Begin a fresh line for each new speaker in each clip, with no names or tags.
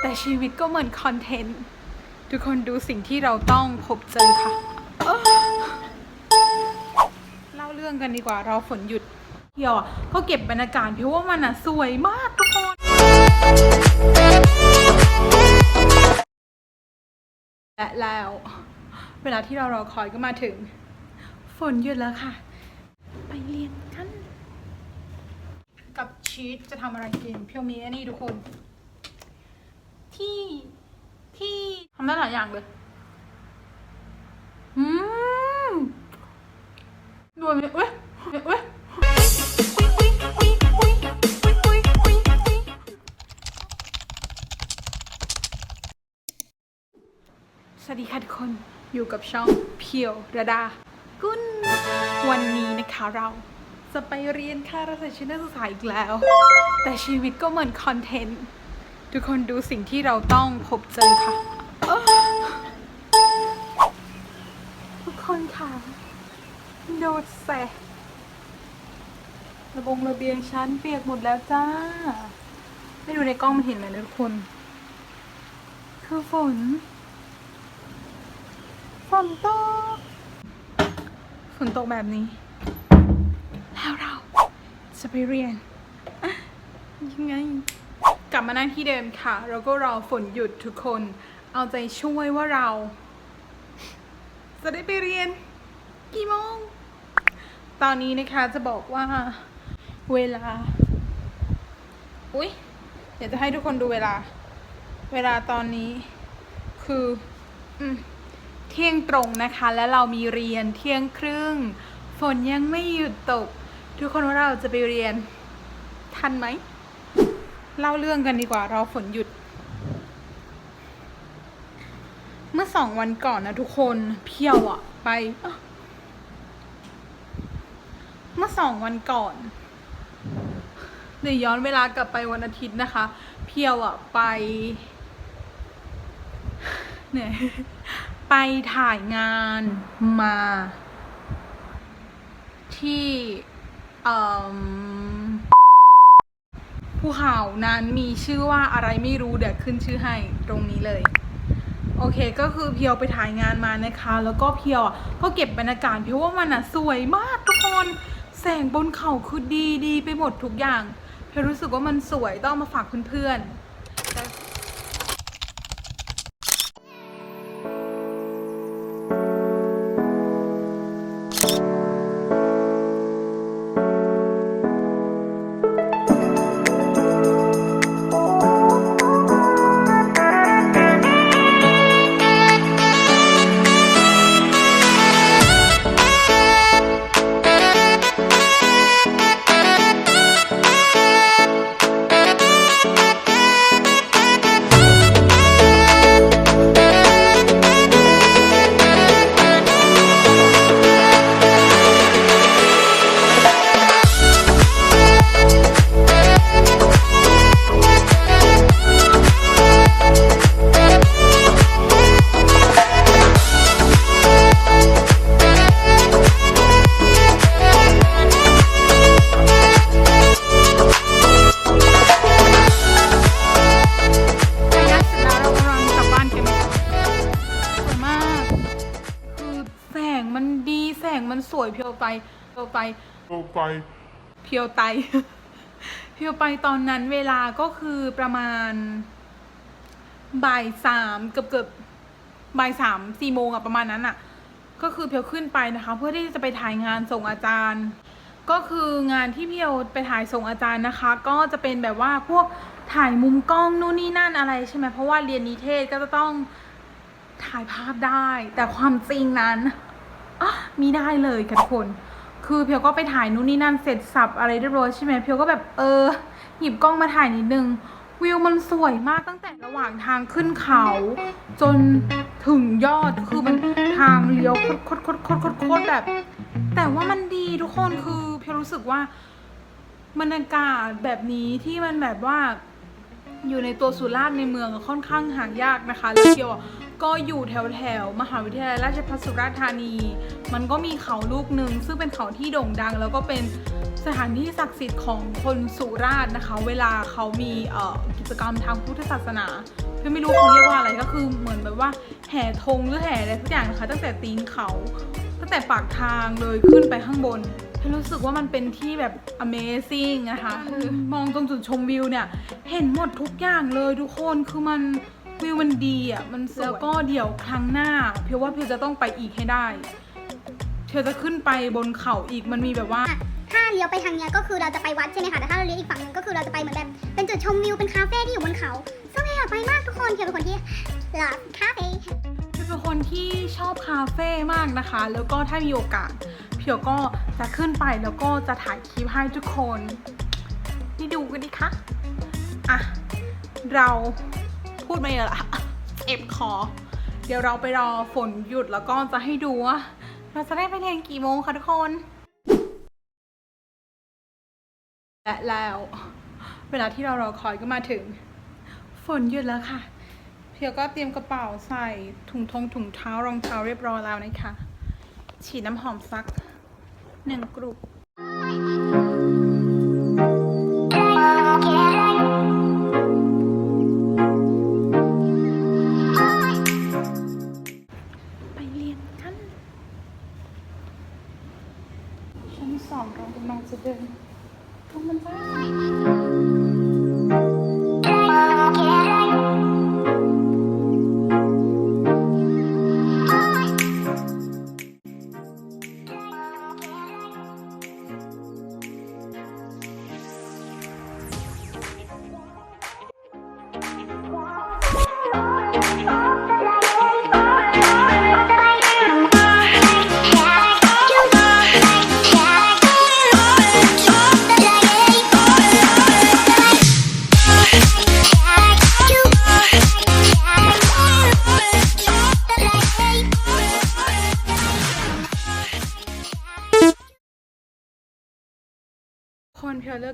แต่ชีวิตก็เหมือนคอนเทนต์ ทุกคนดูสิ่งที่เราต้องพบเจอค่ะเเล่าเรื่องกันดีกว่าเราฝนหยุดเที่ยวก็เก็บบรรยากาศเพราะว่ามันอะสวยมากทุกคนและแล้วเวลาที่เรารอคอยก็มาถึง ฝนหยุดแล้วค่ะ ไปเรียนกัน กับชีสจะทำอะไรกินเพียวมีอันนี้ทุกคน ที่ที่ทำได้หลายอย่างเลยอืมรวยไหมเว้ยเว้ยสวัสดีค่ะทุกคนอยู่กับช่องเพียวระดา กุนวันนี้นะคะเราจะไปเรียนค่ารัาชการนักศึกษาอีกแล้ว แต่ชีวิตก็เหมือนคอนเทนต์ ทุกคนดูสิ่งที่เราต้องพบเจอค่ะเอ้อทุกคนค่ะโดดแสระบงระเบียงชั้นเปียกหมดแล้วจ้า ไม่ดูในกล้องมันเห็นไหมนะทุกคน คือฝน ฝนตก ฝนตกแบบนี้ แล้วเราจะไปเรียนอะยังไง กลับมานั่งที่เดิมค่ะ แล้วก็รอฝนหยุดทุกคน เอาใจช่วยว่าเรา จะได้ไปเรียน กี่โมง ตอนนี้นะคะจะบอกว่าเวลา อุ๊ย เดี๋ยวจะให้ทุกคนดูเวลา เวลาตอนนี้ คืออเที่ยงตรงนะคะ และเรามีเรียนเที่ยงครึ่ง ฝนยังไม่หยุดตก ทุกคนว่าเราจะไปเรียน ทันไหม เล่าเรื่องกันดีกว่า เราฝนหยุด เมื่อสองวันก่อนนะทุกคนเพียวอะไป เมื่อสองวันก่อนเดี๋ยวย้อนเวลากลับไปวันอาทิตย์นะคะ เพียวอะไปเนี่ยไปถ่ายงานมาที่เอ่ม ภูเขานั้นมีชื่อว่าอะไรไม่รู้เดี๋ยวขึ้นชื่อให้ตรงนี้เลย โอเคก็คือเพียวไปถ่ายงานมานะคะ แล้วก็เพียวอะก็เก็บบรรยากาศเพียวว่ามันอะสวยมากทุกคนแสงบนเขาคือดีดีไปหมดทุกอย่าง เพียวรู้สึกว่ามันสวยต้องมาฝากเพื่อนๆ งมันสวยเพียวไปเพียวไป
Go by
เพียวไตเพียวไปตอนนั้นเวลาก็คือประมาณบ่ายสามเกือบเกือบบ่ายสามสี่โมงอะประมาณนั้นอะก็คือเพียวขึ้นไปนะคะ เพื่อที่จะไปถ่ายงานส่งอาจารย์ ก็คืองานที่เพียวไปถ่ายส่งอาจารย์นะคะ ก็จะเป็นแบบว่าพวกถ่ายมุมกล้องนู่นนี่นั่นอะไรใช่ไหมเพราะว่าเรียนนิเทศก็จะต้องถ่ายภาพได้ แต่ความจริงนั้น อะมีได้เลยค่ะทุกคน คือเพียวก็ไปถ่ายนู่นนี่นั่นเสร็จสับอะไรเรียบร้อยใช่ไหมเพียวก็แบบเออ หยิบกล้องมาถ่ายนิดนึง วิวมันสวยมากตั้งแต่ระหว่างทางขึ้นเขา จนถึงยอดคือมันทางเลี้ยวโคตรโคตรโคตรโคตรโคตรแบบ แต่ว่ามันดีทุกคนคือเพียวรู้สึกว่าบรรยากาศแบบนี้ที่มันแบบว่าอยู่ในตัวสุราษฎร์ในเมืองค่อนข้างหายากนะคะแล้วเพียวอะ ก็อยู่แถวแถวๆมหาวิทยาลัยราชภัฏสุราษฎร์ธานี มันก็มีเขาลูกหนึ่งซึ่งเป็นเขาที่โด่งดัง แล้วก็เป็นสถานที่ศักดิ์สิทธิ์ของคนสุราษฎร์นะคะ เวลาเขามีเอ่อกิจกรรมทางพุทธศาสนาเพื่อไม่รู้เขาเรียกว่าอะไรก็คือเหมือนแบบว่าแห่ธงหรือแห่อะไรทุกอย่างนะคะ ตั้งแต่ตีนเขาตั้งแต่ปากทางเลยขึ้นไปข้างบนฉันรู้สึกว่ามันเป็นที่แบบ amazing นะคะคือมองตรงจุดชมวิวเนี่ย เห็นหมดทุกอย่างเลยทุกคน คือมัน วิวมันดีอะ มันสวย แล้วก็เดี๋ยวครั้งหน้า เพียวว่าเพียวจะต้องไปอีกให้ได้ เพียวจะขึ้นไปบนเขาอีก มันมีแบบว่า
อะถ้าเลี้ยวไปทางเนี้ยก็คือเราจะไปวัดใช่ไหมคะ แต่ถ้าเราเลี้ยวอีกฝั่งหนึงก็คือเราจะไปเหมือนแบบเป็นจุดชมวิวเป็นคาเฟ่ที่อยู่บนเขาซึ่งไม่อยากไปมากทุกคนเพียวเป็นคนที่รักคาเฟ่
เป็นคนที่ชอบคาเฟ่มากนะคะ แล้วก็ถ้ามีโอกาส เพียวก็จะขึ้นไปแล้วก็จะถ่ายคลิปให้ทุกคน นี่ดูกันดิคะ อะ เรา พูดไม่เยอะละเอ็บคอ เดี๋ยวเราไปรอฝนหยุดแล้วก็จะให้ดูว่าเราจะได้ไปเรียนกี่โมงคะทุกคน และแล้ว เวลาที่เรารอคอยก็มาถึง ฝนหยุดแล้วค่ะ เพียวก็เตรียมกระเป๋าใส่ถุงทงถุงเท้ารองเท้าเรียบร้อยแล้วนะคะ ฉีดน้ำหอมซักหนึ่งกลุ่ม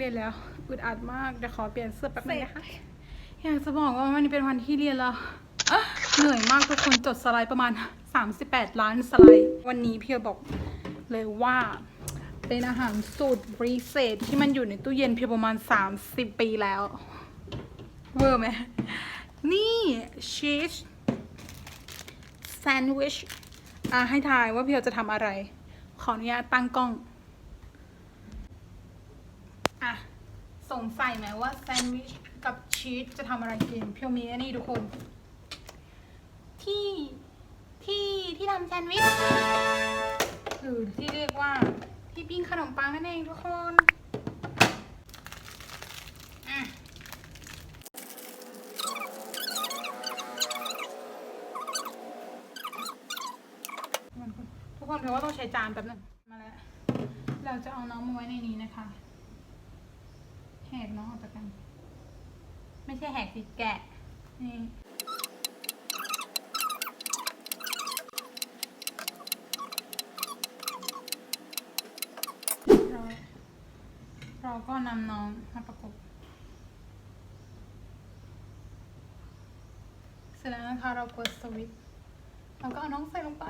เพียวเลิกเรียนแล้วอึดอัดมากเดี๋ยวขอเปลี่ยนเสื้อแป๊บนึงนะคะอยากจะบอกว่าวันนี้เป็นวันที่เรียนแล้วอะเหนื่อยมากทุกคนจดสไลด์ประมาณ 38 ล้านสไลด์ วันนี้เพียวบอกเลยว่าเป็นอาหารสูตรพิเศษที่มันอยู่ในตู้เย็นเพียวประมาณ 30 ปีแล้ว เวอร์ไหม นี่ชีสแซนด์วิชอะให้ทายว่าเพียวจะทำอะไร ขออนุญาตตั้งกล้อง อะ สงสัยไหมว่าแซนด์วิชกับชีสจะทำอะไรกินเพียวมีอันนี้ทุกคน ที่ที่ที่ทำแซนด์วิชหรือที่เรียกว่าที่ปิ้งขนมปังนั่นเองทุกคนอะทุกคนเพียวว่าต้องใช้จานแป๊บนึงมาแล้ว เราจะเอาน้องมาไว้ในนี้นะคะ แหกน้องออกจากกัน ไม่ใช่แหกสิแกะ นี่เราเราก็นำน้องมาประกบเสร็จแล้วนะคะเรากดสวิตช์เราก็เอาน้องใส่ลงไป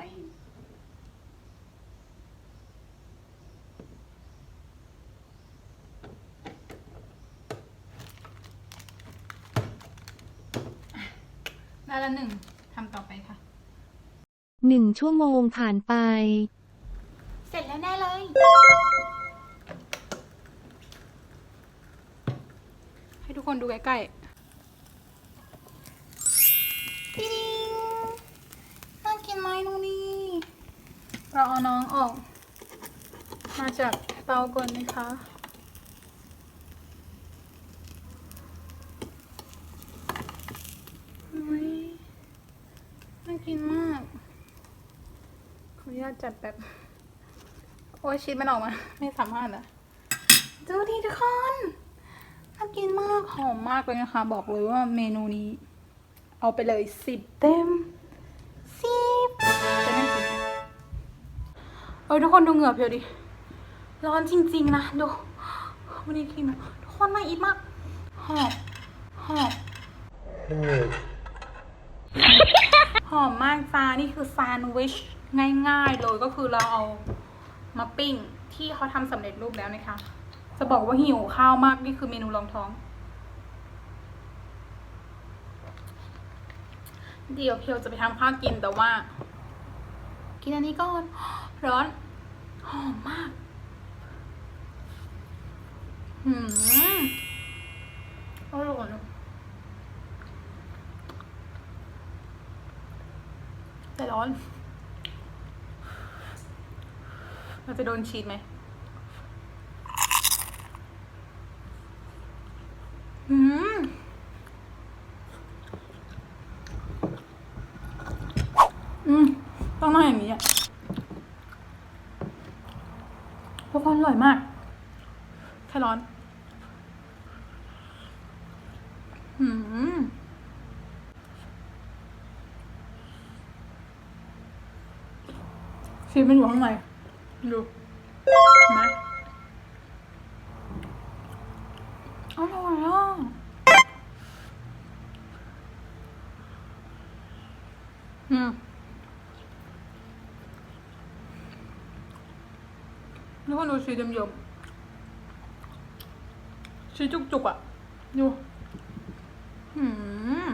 ได้ละหนึ่งทำต่อไปค่ะ
หนึ่งชั่วโมงผ่านไป
เสร็จแล้วแน่เลย ให้ทุกคนดูใกล้ๆติ๊งน่ากินไหมน้องนี่ เราเอาน้องออก มาจากเตาก่อนนะคะอุ๊ยน่ากินมาก ขออนุญาตจัดแบบ โอ้ย ชีสมันออกมา ไม่สามารถอะดูดิทุกคนน่ากินมากหอมมากเลยนะคะ บอกเลยว่าเมนูนี้ เอาไปเลยสิบเต็มสิบจะนั่งกินเอ้ยทุกคนดูเหงื่อเพียวดิ ร้อนจริง ๆ นะ ดูวันนี้ทีมทุกคนน่าอินมากหอมหอมหอมมากจ้านี่คือแซนด์วิชง่าย ๆ เลยก็คือเราเอา มาปิ้งที่เขาทำสำเร็จรูปแล้วนะคะ จะบอกว่าหิวข้าวมากนี่คือเมนูรองท้อง เดี๋ยวเพียวจะไปทำข้าวกินแต่ว่า กินอันนี้ก่อน ร้อนหอมมากหืมอร่อยแต่ร้อน เราจะโดนชีดไหมอืมอืมต้องมาอย่างนี้อะทุกคนอร่อยมาก แค่ร้อน อืมชีสมันอยู่ข้างใน ดูนไหมอร่อยอะอืมนี่คนดูชีเยิมๆชีจุกๆอะ ดู อืม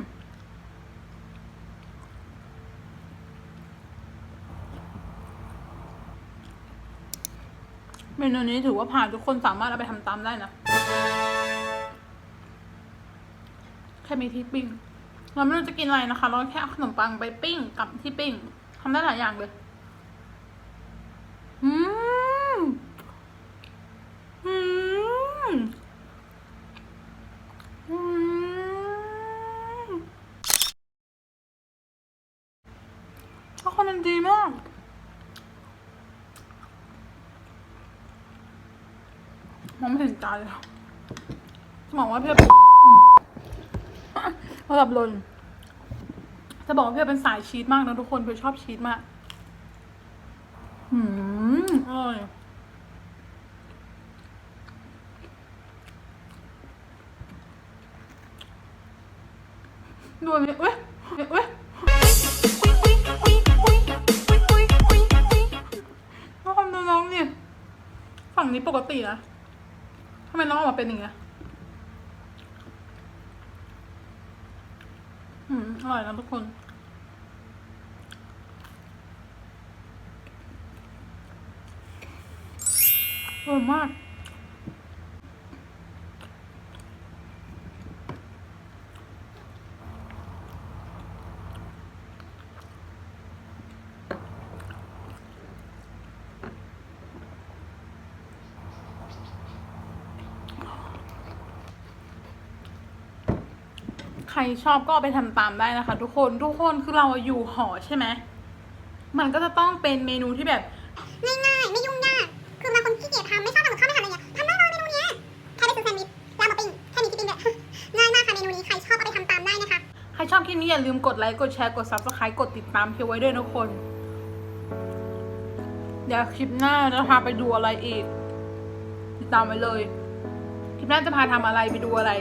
เมนูนี้ถือว่าผ่านทุกคนสามารถเอาไปทำตามได้นะ แค่มีที่ปิ้ง เราไม่รู้จะกินอะไรนะคะ เราแค่เอาขนมปังไปปิ้งกับที่ปิ้งทำได้หลายอย่างเลย อืม อืม อืมทุกคนมันดีมาก มองไม่เห็น ตาเลยจะบอกว่าเพื่อนระดับลนจะบอกว่าเพื่อนเป็นสายชีสมากนะทุกคนเพื่อนชอบชีสมากหืมอร่อยดูนนี้เว้ยเว้ยทุกคนดูน้องดิฝั่งนี้ปกตินะ ทำไมน้องออกมาเป็นอย่างเงี้ยอืมอร่อยนะทุกคนอร่อยมาก รชอบก็เอาไปทำตามได้นะคะ ทุกคนทุกคนคือเราอยู่หอใช่ไหมมันก็จะต้องเป็นเมนูที่แบบ
ง่ายๆไม่ยุ่งยากคือบางคนขี้เกียจทำไม่ชอบทำกับข้าวไม่ทำอะไรเงี้ยทำได้เลยเมนูเนี้ยแค่ไปซื้อแซนด์วิชแล้วเอามาปิ้งแค่มีที่ปิ้งด้วยง่ายมากค่ะเมนูนี้ใครชอบเอาไปทำตามได้นะคะ
ใครชอบคลิปนี้อย่าลืมกดไลค์กดแชร์กด subscribe กดติดตามเพียวไว้ด้วยนะทุกคนเดี๋ยวคลิปหน้าจะพาไปดูอะไรอีก ติดตามไว้เลย คลิปหน้าจะพาทำอะไรไปดูอะไร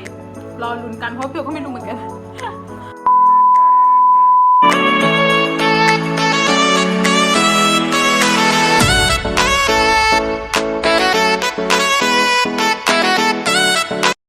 รอลุ้นกันเพราะเพียวก็ไม่รู้เหมือนกัน